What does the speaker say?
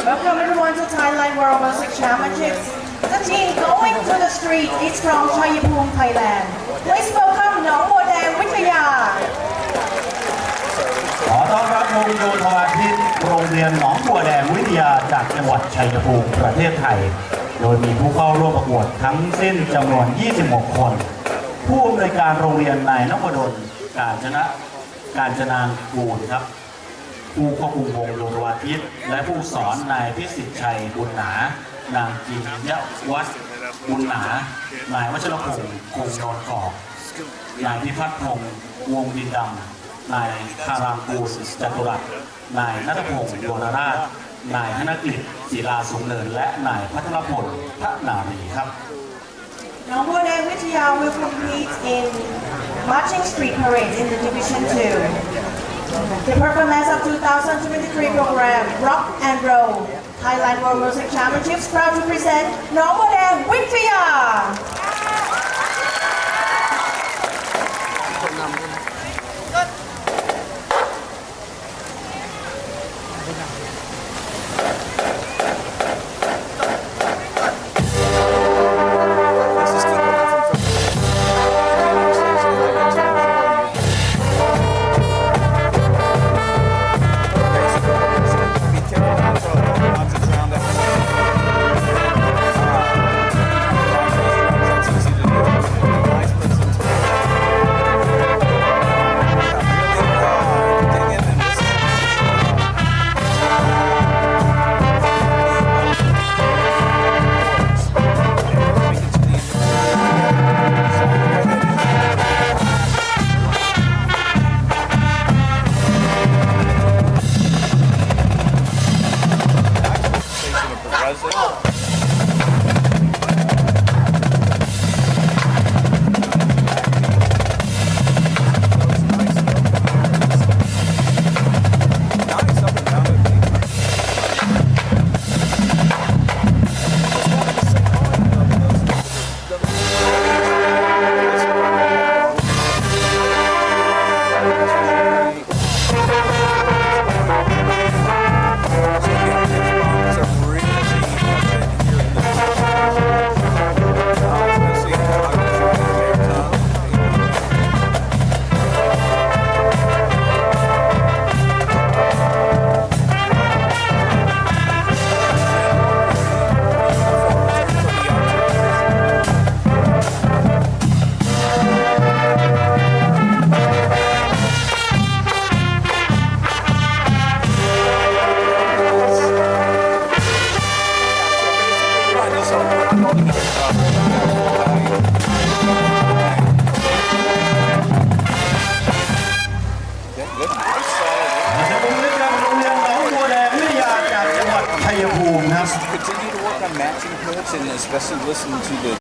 Welcome everyone to Thailand World Music Championships. The team going to the street is from Chayapum, Thailand. Please welcome หนองบัวแดงวิทยา ขอต้อนรับวงโยธวาทิตโรงเรียนหนองบัวแดงวิทยาจากจังหวัดชัยภูมิประเทศไทย โดยมีผู้เข้าร่วมประกวดทั้งสิ้นจำนวน 26 คน ผู้อำนวยการโรงเรียนนายนพดลการชนะการจนางกูลครับ ผู้ควบคุมวงโยธวาทิตย์ และผู้สอนนายพิสิทธิ์ชัยบุญหนานางจินยวัฒน์บุญหนานายวัชรพงศ์คงนอนกอบนายพิพัฒน์พงศ์วงดินดำนายคารามกูลจตุรัสนายนัทพงศ์ดวงราชนายธนกฤษศิลาสูงเนิน และนายพัทรพลพระนารีครับหนองบัวแดงวิทยา will compete in marching street parade in the division 2 The performance 2023 program Rock and Roll Thailand World Music Championships proud to present หนองบัวแดงวิทยา This ชัยภูมิครับ Continue to work on matching clips and especially listen to the